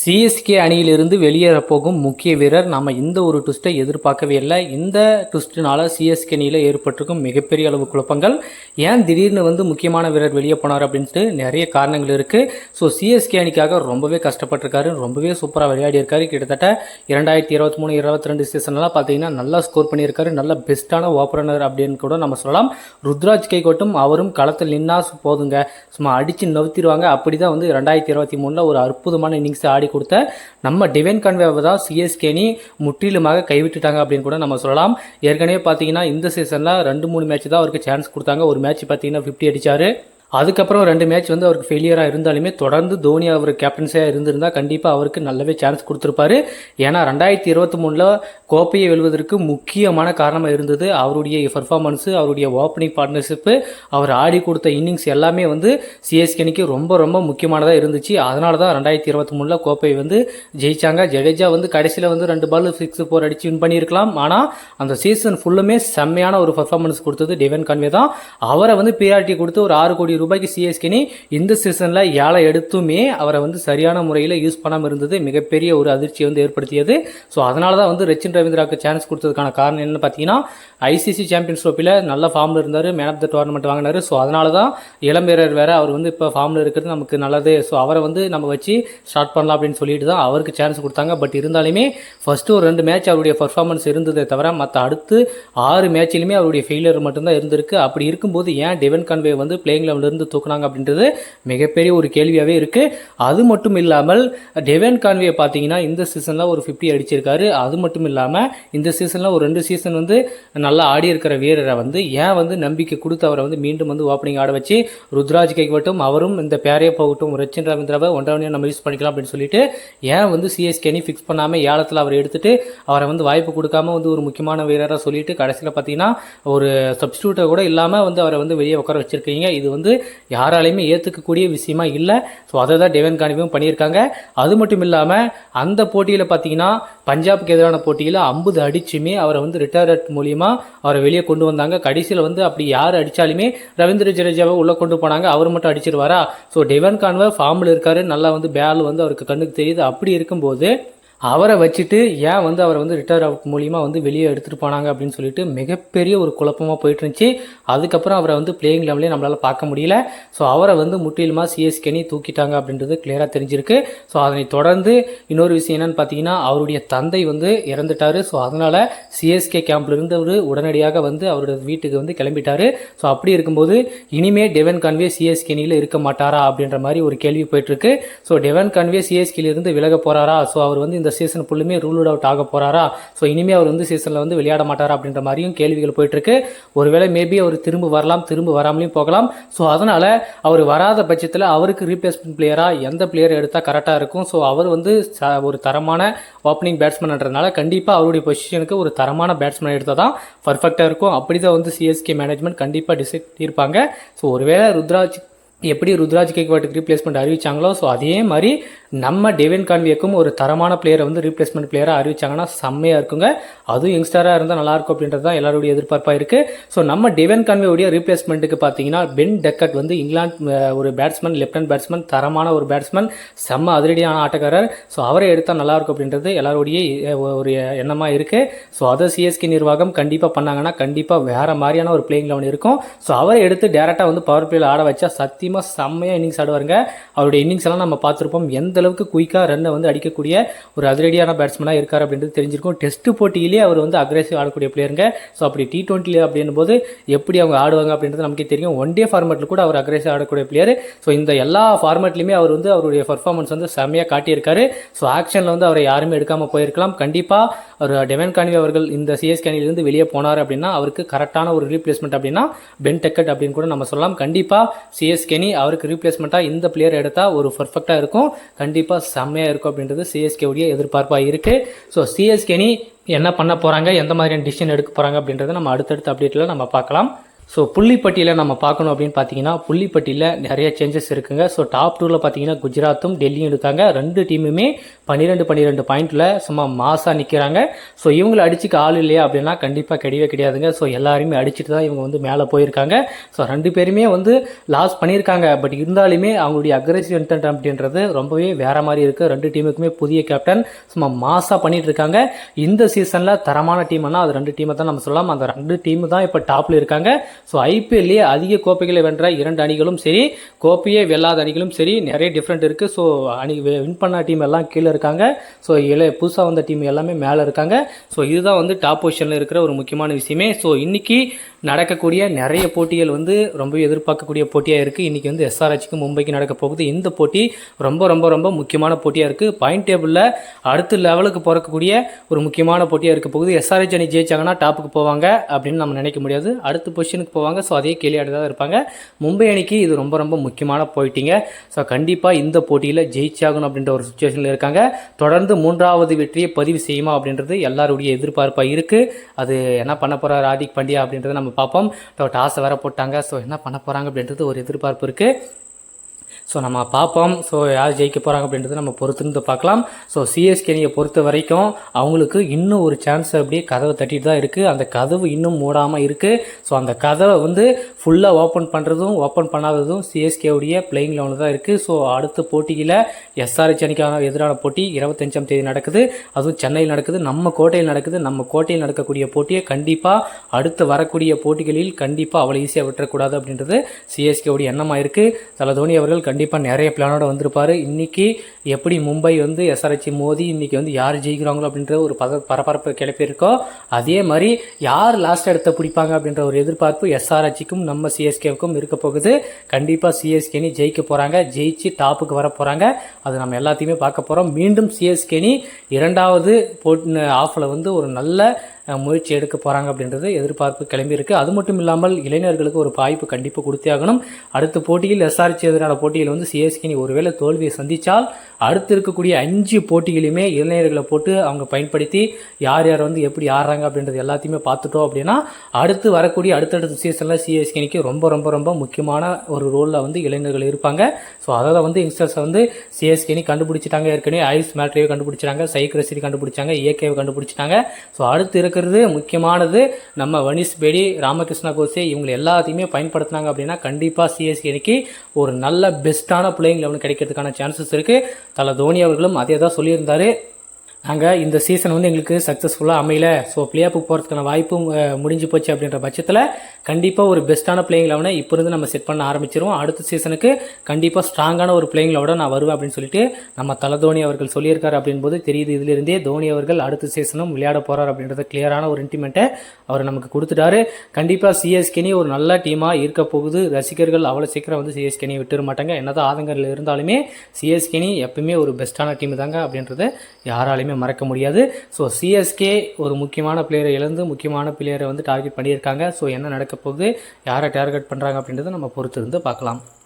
CSK அணியிலிருந்து வெளியேற போகும் முக்கிய வீரர். நம்ம இந்த ஒரு ட்விஸ்ட்டை எதிர்பார்க்கவே இல்லை. இந்த ட்விஸ்ட்னால சிஎஸ்கே அணியில் ஏற்பட்டிருக்கும் மிகப்பெரிய அளவு குழப்பங்கள். ஏன் திடீர்னு வந்து முக்கியமான வீரர் வெளியே போனார் அப்படின்ட்டு நிறைய காரணங்கள் இருக்குது ஸோ சிஎஸ்கே அணிக்காக ரொம்பவே கஷ்டப்பட்டிருக்காரு. ரொம்பவே சூப்பராக விளையாடி இருக்காரு கிட்டத்தட்ட இரண்டாயிரத்தி இருபத்தி மூணு இருபத்தி ரெண்டு சீசன்லாம் பார்த்தீங்கன்னா நல்லா ஸ்கோர் பண்ணியிருக்காரு. நல்ல பெஸ்ட்டான ஓப்பனர் அப்படின்னு கூட நம்ம சொல்லலாம். ருத்ராஜ் கைகோட்டும் அவரும் களத்தில் நின்னா போதுங்க. சும்மா அடித்து நவுத்திடுவாங்க. அப்படி தான் வந்து ரெண்டாயிரத்தி இருபத்தி மூணில் ஒரு அற்புதமான இன்னிங்ஸ் ஆடி கொடுத்த நம்ம டிவைன் கன்வேவை தான் சிஎஸ்கே முற்றிலுமாக கைவிட்டுட்டாங்க அப்படின்னு கூட நம்ம சொல்லலாம். ஏற்கனவே பார்த்தீங்கன்னா இந்த சீசனில் ரெண்டு மூணு மேட்ச் தான் அவருக்கு சான்ஸ் கொடுத்தாங்க. ஒரு மேட்ச் பார்த்தீங்கன்னா ஃபிஃப்டி அடிச்சார். அதுக்கப்புறம் ரெண்டு மேட்ச் வந்து அவருக்கு ஃபெயிலியராக இருந்தாலுமே தொடர்ந்து தோனி அவர் கேப்டன்ஸாக இருந்திருந்தால் கண்டிப்பாக அவருக்கு நல்லாவே சான்ஸ் கொடுத்துருப்பாரு. ஏன்னா ரெண்டாயிரத்தி இருபத்தி மூணில் கோப்பையை வெல்வதற்கு முக்கியமான காரணமாக இருந்தது அவருடைய பர்ஃபார்மன்ஸு அவருடைய ஓப்பனிங் பார்ட்னர்ஷிப்பு அவர் ஆடி கொடுத்த இன்னிங்ஸ் எல்லாமே வந்து சிஎஸ்கேனிக்கு ரொம்ப ரொம்ப முக்கியமானதாக இருந்துச்சு. அதனால தான் ரெண்டாயிரத்தி இருபத்தி மூணில் கோப்பை வந்து ஜெயிச்சாங்க. ஜடேஜா வந்து கடைசியில் வந்து ரெண்டு பால் சிக்ஸ் ஃபோர் அடிச்சு வின் பண்ணியிருக்கலாம். ஆனால் அந்த சீசன் ஃபுல்லுமே செம்மையான ஒரு பர்ஃபார்மன்ஸ் கொடுத்தது டெவன் கான்வே தான். அவரை வந்து பிஆர்டி கொடுத்து ஒரு ஆறு கோடி ரூபாய்க்கு சிஎஸ்கேனி இந்த சீசனில் ஏழை எடுத்துமே அவரை வந்து சரியான முறையில் யூஸ் பண்ணாமல் இருந்தது மிகப்பெரிய ஒரு அதிர்ச்சியை வந்து ஏற்படுத்தியது. ஸோ அதனால தான் வந்து ரச்சின் ரவீந்திராவுக்கு சான்ஸ் கொடுத்ததுக்கான காரணம் என்னன்னு பார்த்தீங்கன்னா ஐசிசி சாம்பியன்ஸ் ட்ரோப்பியில் நல்ல ஃபார்மில் இருந்தார் மேன் ஆஃப் த டோர்னமெண்ட் வாங்கினார். ஸோ அதனால தான் இளம் வீரர் வேறு அவர் வந்து இப்போ ஃபார்மில் இருக்கிறது நமக்கு நல்லது. ஸோ அவரை வந்து நம்ம வச்சு ஸ்டார்ட் பண்ணலாம் அப்படின்னு சொல்லிட்டு தான் அவருக்கு சான்ஸ் கொடுத்தாங்க. பட் இருந்தாலுமே ஃபஸ்ட்டு ஒரு ரெண்டு மேட்ச் அவருடைய பர்ஃபார்மன்ஸ் இருந்ததே தவிர மற்ற அடுத்து ஆறு மேட்ச்லையுமே அவருடைய ஃபெயிலியர் மட்டும்தான் இருந்திருக்கு. அப்படி இருக்கும்போது ஏன் டெவன் கன்வே வந்து பிளேயிங் இருந்து தூக்குனாங்க அப்படின்றது மிகப்பெரிய ஒரு கேள்வியாகவே இருக்குது அது மட்டும் இல்லாமல் டெவன் கான்வியை பார்த்தீங்கன்னா இந்த சீசனில் ஒரு ஃபிஃப்டி அடிச்சிருக்காரு. அது மட்டும் இல்லாமல் இந்த சீசனில் ஒரு ரெண்டு சீசன் வந்து நல்லா ஆடி இருக்கிற வீரரை வந்து ஏன் வந்து நம்பிக்கை கொடுத்து அவரை வந்து மீண்டும் வந்து ஓப்பனிங் ஆட வச்சு ருத்ராஜ் கைவட்டும் அவரும் இந்த பேரையை போகட்டும் ரச்சின் ரவீந்திராவை ஒன்றவனையும் நம்ம யூஸ் பண்ணிக்கலாம் அப்படின்னு சொல்லிட்டு ஏன் வந்து சிஎஸ்கேனி ஃபிக்ஸ் பண்ணாமல் ஏலத்தில் அவர் எடுத்துட்டு அவரை வந்து வாய்ப்பு கொடுக்காம வந்து ஒரு முக்கியமான வீரராக சொல்லிட்டு கடைசியில் பார்த்தீங்கன்னா ஒரு சப்ஸ்டியூட்டை கூட இல்லாமல் வந்து அவரை வந்து வெளியே உட்கார வச்சிருக்கீங்க. இது வந்து யாராலையுமே ஏற்றுக்கக்கூடிய விஷயமா இல்லை. ஸோ அதை தான் டெவன் கானிவும் பண்ணியிருக்காங்க. அது மட்டும் இல்லாமல் அந்த போட்டியில் பார்த்தீங்கன்னா பஞ்சாபுக்கு எதிரான போட்டியில் ஐம்பது அடிச்சுமே அவரை வந்து ரிட்டையர்ட் மூலியமாக அவரை வெளியே கொண்டு வந்தாங்க. கடைசியில் வந்து அப்படி யார் அடித்தாலுமே ரவீந்திர ஜடேஜாவை உள்ளே கொண்டு போனாங்க. அவர் மட்டும் அடிச்சிருவாரா? ஸோ டெவன் கான்வர் ஃபார்மில் இருக்காரு. நல்லா வந்து பேல் வந்து அவருக்கு கண்ணுக்கு தெரியுது. அப்படி இருக்கும்போது அவரை வச்சுட்டு ஏன் வந்து அவரை வந்து ரிட்டையர் அவுட் மூலியமாக வந்து வெளியே எடுத்துகிட்டு போனாங்க அப்படின்னு சொல்லிட்டு மிகப்பெரிய ஒரு குழப்பமாக போயிட்டு இருந்துச்சு. அதுக்கப்புறம் அவரை வந்து பிளேயிங் லெவலே நம்மளால் பார்க்க முடியல. ஸோ அவரை வந்து முற்றிலுமாக சிஎஸ்கேனி தூக்கிட்டாங்க அப்படின்றது கிளியராக தெரிஞ்சிருக்கு. ஸோ அதனை தொடர்ந்து இன்னொரு விஷயம் என்னென்னு பார்த்தீங்கன்னா அவருடைய தந்தை வந்து இறந்துட்டார். ஸோ அதனால் சிஎஸ்கே கேம்பில் அவர் உடனடியாக வந்து அவரோட வீட்டுக்கு வந்து கிளம்பிட்டார். ஸோ அப்படி இருக்கும்போது இனிமே டெவன் கான்வே சிஎஸ்கேனியில் இருக்க மாட்டாரா அப்படின்ற மாதிரி ஒரு கேள்வி போயிட்டுருக்கு ஸோ டெவன் கான்வே சிஎஸ்கேலேருந்து விலக போகிறாரா ஸோ அவர் வந்து இந்த சீசன் ஃபுல்லுமே ரூல் அவுட் ஆக போகிறாரா ஸோ இனிமேல் அவர் வந்து சீசனில் வந்து விளையாட மாட்டாரா அப்படின்ற மாதிரியும் கேள்விகள் போயிட்டுருக்கு. ஒருவேளை மேபி அவர் திரும்ப வரலாம் திரும்ப வராமலையும் போகலாம். ஸோ அதனால் அவர் வராத பட்சத்தில் அவருக்கு ரீப்ளேஸ்மெண்ட் பிளேயராக எந்த பிளேயர் எடுத்தால் கரெக்டாக இருக்கும்? ஸோ அவர் வந்து ஒரு தரமான ஓப்பனிங் பேட்ஸ்மேன்ன்றதுனால கண்டிப்பாக அவருடைய பொசிஷனுக்கு ஒரு தரமான பேட்ஸ்மேன் எடுத்தால் தான் பர்ஃபெக்டாக இருக்கும் அப்படி தான் வந்து சிஎஸ்கே மேனேஜ்மெண்ட் கண்டிப்பாக டிசைட் இருப்பாங்க ஸோ ஒருவேளை ருத்ராஜ் எப்படி ருத்ராஜ் கேக்வாட்டுக்கு ரீப்ளேஸ்மெண்ட் அறிவிச்சாங்களோ ஸோ அதே மாதிரி நம்ம டெவின் கான்வியக்கும் ஒரு தரமான பிளேயரை வந்து ரீப்ளேஸ்மெண்ட் பிளேயராக அறிவிச்சாங்கன்னா செம்மையாக இருக்குங்க. அதுவும் யங்ஸ்டராக இருந்தால் நல்லாயிருக்கும் அப்படின்றது தான் எல்லாருடைய எதிர்பார்ப்பாக இருக்குது ஸோ நம்ம டெவன் கான்வியோடைய ரீப்ளேஸ்மெண்ட்டுக்கு பார்த்தீங்கன்னா பென் டெக்கட் வந்து இங்கிலாந்து ஒரு பேட்ஸ்மேன் லெஃப்ட் பேட்ஸ்மேன் தரமான ஒரு பேட்ஸ்மேன் செம்ம அதிரடியான ஆட்டக்காரர். ஸோ அவரை எடுத்தால் நல்லாயிருக்கும் அப்படின்றது எல்லாருடைய ஒரு எண்ணமாக இருக்குது ஸோ அதை சிஎஸ்கே நிர்வாகம் கண்டிப்பாக பண்ணாங்கன்னா கண்டிப்பாக வேறு மாதிரியான ஒரு பிளேயிங் லெவன் இருக்கும். ஸோ அவரை எடுத்து டேரெக்டாக வந்து பவர் பிளேயில் ஆட வச்சா சத்தியமாக செம்மையாக இன்னிங்ஸ் ஆடுவாருங்க. அவருடைய இன்னிங்ஸ் எல்லாம் நம்ம பார்த்துருப்போம். எந்த அளவுக்கு குயிக்காக ரன்னை வந்து அடிக்கக்கூடிய ஒரு அதிரடியான பேட்ஸ்மேனாக இருக்கார் அப்படின்றது தெரிஞ்சிருக்கும். டெஸ்ட் போட்டியிலே அவர் வந்து அக்ரெசிவ் ஆடக்கூடிய பிளேயருங்க ஸோ அப்படி டி டுவெண்ட்டியில் அப்படின்னும் போது எப்படி அவங்க ஆடுவாங்க அப்படின்றது நமக்கே தெரியும். ஒன் டே ஃபார்மேட்டில் கூட அவர் அக்ரெசிவ் ஆடக்கூடிய பிளேயர் ஸோ இந்த எல்லா ஃபார்மேட்லையுமே அவர் வந்து அவருடைய பர்ஃபார்மன்ஸ் வந்து செம்மையாக காட்டியிருக்காரு. ஸோ ஆக்ஷனில் வந்து அவரை யாருமே எடுக்காமல் போயிருக்கலாம். கண்டிப்பாக ஒரு டெவன் கான்வி அவர்கள் இந்த சிஎஸ்கே அணியிலிருந்து வெளியே போனார் அப்படின்னா அவருக்கு கரெக்டான ஒரு ரீப்ளேஸ்மெண்ட் அப்படின்னா பென் டெக்கட் அப்படின்னு கூட நம்ம சொல்லலாம். கண்டிப்பாக சிஎஸ்கேனி அவருக்கு ரீப்ளேஸ்மெண்ட்டாக இந்த பிளேயர் எடுத்தால் ஒரு பர்ஃபெக்டாக இருக்கும். கண்டிப்பாக செம்மையாக இருக்கும் அப்படின்றது சிஎஸ்கே உடைய எதிர்பார்ப்பாக இருக்குது ஸோ சிஎஸ்கே அணி என்ன பண்ண போகிறாங்க எந்த மாதிரியான டிசிஷன் எடுக்க போகிறாங்க அப்படின்றத நம்ம அடுத்தடுத்த அப்டேட்டில் நம்ம பார்க்கலாம். ஸோ புள்ளிப்பட்டியில் நம்ம பார்க்கணும் அப்படின்னு பார்த்தீங்கன்னா புள்ளிப்பட்டியில் நிறைய சேஞ்சஸ் இருக்குங்க. ஸோ டாப் டூவில் பார்த்தீங்கன்னா குஜராத்தும் டெல்லியும் இருக்காங்க. ரெண்டு டீமுமே பன்னிரெண்டு பன்னிரெண்டு பாயிண்டில் சும்மா மாசாக நிற்கிறாங்க ஸோ இவங்களை அடிச்சுக்க ஆள் இல்லையா அப்படின்னா கண்டிப்பாக கிடையவே கிடையாதுங்க. ஸோ எல்லாருமே அடிச்சுட்டு தான் இவங்க வந்து மேலே போயிருக்காங்க. ஸோ ரெண்டு பேருமே வந்து லாஸ் பண்ணியிருக்காங்க. பட் இருந்தாலுமே அவங்களுடைய அக்ரெசிவ் இன்டென்ட் அப்படின்றது ரொம்பவே வேற மாதிரி இருக்குது ரெண்டு டீமுக்குமே புதிய கேப்டன் சும்மா மாசாக பண்ணிட்டு இருக்காங்க இந்த சீசனில் தரமான டீம்னா அது ரெண்டு டீமை தான் நம்ம சொல்லலாம். அந்த ரெண்டு டீம் தான் இப்போ டாப்பில் இருக்காங்க. ஸோ ஐபிஎல்லையே அதிக கோப்பைகளை வென்ற இரண்டு அணிகளும் சரி கோப்பையே வெல்லாத அணிகளும் சரி நிறைய டிஃப்ரெண்ட் இருக்குது ஸோ அணி வின் பண்ண டீம் எல்லாம் கீழே இருக்காங்க. ஸோ இளைய புதுசாக வந்த டீம் எல்லாமே மேலே இருக்காங்க. ஸோ இதுதான் வந்து டாப் பொசிஷனில் இருக்கிற ஒரு முக்கியமான விஷயமே. ஸோ இன்றைக்கி நடக்கக்கூடிய நிறைய போட்டிகள் வந்து ரொம்ப எதிர்பார்க்கக்கூடிய போட்டியாக இருக்குது இன்றைக்கி வந்து எஸ்ஆர்ஹெச்சுக்கு மும்பைக்கு நடக்க போகுது. இந்த போட்டி ரொம்ப ரொம்ப ரொம்ப முக்கியமான போட்டியாக இருக்குது பாயிண்ட் டேபிளில் அடுத்த லெவலுக்கு பிறக்கக்கூடிய ஒரு முக்கியமான போட்டியாக இருக்க போகுது. எஸ்ஆர்ஹெச் அணி ஜெயிச்சாங்கன்னா டாப்புக்கு போவாங்க அப்படின்னு நம்ம நினைக்க முடியாது. அடுத்த பொசிஷனுக்கு போவாங்க. ஸோ அதே கேள்வி தான் இருப்பாங்க. மும்பை அணிக்கு இது ரொம்ப ரொம்ப முக்கியமான போயிட்டீங்க. ஸோ கண்டிப்பாக இந்த போட்டியில் ஜெயிச்சாகணும் அப்படின்ற ஒரு சுச்சுவேஷனில் இருக்காங்க. தொடர்ந்து மூன்றாவது வெற்றியை பதிவு செய்யுமா அப்படின்றது எல்லாருடைய எதிர்பார்ப்பாக இருக்குது அது என்ன பண்ண போகிறார் ஹார்திக் பாண்டியா அப்படின்றத நம்ம பார்ப்போம். டாஸை வேற போட்டாங்க. ஸோ என்ன பண்ண போகிறாங்க அப்படின்றது ஒரு எதிர்பார்ப்பு இருக்குது ஸோ நம்ம பார்ப்போம். ஸோ யார் ஜெயிக்க போகிறாங்க அப்படின்றத நம்ம பொறுத்திருந்து பார்க்கலாம். ஸோ சிஎஸ்கே நீங்கள் பொறுத்த வரைக்கும் அவங்களுக்கு இன்னும் ஒரு சான்ஸ் அப்படியே கதவை தட்டிட்டு தான் இருக்குது அந்த கதவு இன்னும் மூடாமல் இருக்குது ஸோ அந்த கதவை வந்து ஃபுல்லாக ஓப்பன் பண்ணுறதும் ஓப்பன் பண்ணாததும் சிஎஸ்கேவுடைய பிளேயிங் லெவனில் தான் இருக்குது ஸோ அடுத்த போட்டியில் எஸ்ஆர்ஹெச் அணிக்கான எதிரான போட்டி இருபத்தஞ்சாம் தேதி நடக்குது. அதுவும் சென்னையில் நடக்குது. நம்ம கோட்டையில் நடக்குது. நம்ம கோட்டையில் நடக்கக்கூடிய போட்டியை கண்டிப்பாக அடுத்து வரக்கூடிய போட்டிகளில் கண்டிப்பாக அவ்வளோ ஈஸியாக விட்டுறக்கூடாது அப்படின்றது சிஎஸ்கேவுடைய எண்ணமாக இருக்குது தலை தோனி அவர்கள் கண்டிப்பாக கண்டிப்பாக நிறைய பிளானோட வந்திருப்பார். இன்றைக்கி எப்படி மும்பை வந்து எஸ்ஆர்ஹெச்சி மோதி இன்றைக்கி வந்து யார் ஜெயிக்கிறாங்களோ அப்படின்ற ஒரு பத பரபரப்பு கிளப்பியிருக்கோ அதே மாதிரி யார் லாஸ்ட் இடத்த பிடிப்பாங்க அப்படின்ற ஒரு எதிர்பார்ப்பு எஸ்ஆர்ஹெச்சிக்கும் நம்ம சிஎஸ்கேவுக்கும் இருக்க போகுது. கண்டிப்பாக சிஎஸ்கேனி ஜெயிக்க போகிறாங்க ஜெயிச்சு டாப்புக்கு வர போகிறாங்க அது நம்ம எல்லாத்தையுமே பார்க்க போகிறோம் மீண்டும் சிஎஸ்கேனி இரண்டாவது போட் ஆஃபில் வந்து ஒரு நல்ல முயற்சி எடுக்க போகிறாங்க அப்படின்றது எதிர்பார்ப்பு கிளம்பியிருக்கு அது மட்டும் இல்லாமல் இளைஞர்களுக்கு ஒரு வாய்ப்பு கண்டிப்பாக கொடுத்தே ஆகணும். அடுத்த போட்டியில் எஸ்ஆர்சி எதிரான போட்டியில் வந்து சிஎஸ்கே ஒருவேளை தோல்வியை சந்தித்தால் அடுத்து இருக்கக்கூடிய அஞ்சு போட்டிகளையுமே இளைஞர்களை போட்டு அவங்க பயன்படுத்தி யார் யார் வந்து எப்படி ஆடுறாங்க அப்படின்றது எல்லாத்தையுமே பார்த்துட்டோம் அப்படின்னா அடுத்து வரக்கூடிய அடுத்தடுத்த சீசனில் சிஎஸ்கேனிக்கு ரொம்ப ரொம்ப ரொம்ப முக்கியமான ஒரு ரோலில் வந்து இளைஞர்கள் இருப்பாங்க. ஸோ அதில் வந்து யங்ஸ்டர்ஸை வந்து சிஎஸ்கேனி கண்டுபிடிச்சிட்டாங்க. ஏற்கனவே ஐஸ் மேட்ரையை கண்டுபிடிச்சிட்டாங்க. சைக் கண்டுபிடிச்சாங்க. ஏகேவை கண்டுபிடிச்சிட்டாங்க. ஸோ அடுத்து இருக்கிறது முக்கியமானது. நம்ம வனிஷ் பேடி ராமகிருஷ்ணா கோசே இவங்க எல்லாத்தையுமே பயன்படுத்தினாங்க அப்படின்னா கண்டிப்பாக சிஎஸ்கேனிக்கு ஒரு நல்ல பெஸ்ட்டான பிளேயிங் லெவல் கிடைக்கிறதுக்கான சான்சஸ் இருக்குது தலை தோனி அவர்களும் அதே தான் சொல்லியிருந்தாரு. நாங்கள் இந்த சீசன் வந்து எங்களுக்கு சக்ஸஸ்ஃபுல்லாக அமையல. ஸோ பிளே ஆஃப் போகிறதுக்கான வாய்ப்பும் முடிஞ்சு போச்சு அப்படின்ற பட்சத்தில் கண்டிப்பாக ஒரு பெஸ்ட்டான பிளேயிங் லெவனை இப்போ இருந்து நம்ம செட் பண்ண ஆரம்பிச்சிருவோம். அடுத்த சீசனுக்கு கண்டிப்பாக ஸ்ட்ராங்கான ஒரு பிளேயிங் லெவனோட நான் வருவேன் அப்படின்னு சொல்லிட்டு நம்ம தலை தோனி அவர்கள் சொல்லியிருக்காரு அப்படின்போது தெரியுது இதிலிருந்தே தோனி அவர்கள் அடுத்த சீசனும் விளையாட போகிறார் அப்படின்றத கிளியரான ஒரு இன்டிமெண்ட்டை அவர் நமக்கு கொடுத்துட்டாரு. கண்டிப்பாக சிஎஸ்கேனி ஒரு நல்ல டீமாக இருக்க போகுது. ரசிகர்கள் அவ்வளோ சீக்கிரம் வந்து சிஎஸ்கேனி விட்டுற மாட்டாங்க. என்னதான் ஆதங்கரில் இருந்தாலுமே சிஎஸ்கேனி எப்பவுமே ஒரு பெஸ்ட்டான டீம் தாங்க அப்படின்றத யாராலையுமே மறக்க முடியாது. ஸோ சிஎஸ்கே ஒரு முக்கியமான பிளேயரை இழந்து முக்கியமான பிளேயரை வந்து டார்கெட் பண்ணியிருக்காங்க. ஸோ என்ன நடக்க போகுது? யாரை டார்கெட் பண்ணுறாங்க அப்படின்றத நம்ம பொறுத்து இருந்து பார்க்கலாம்.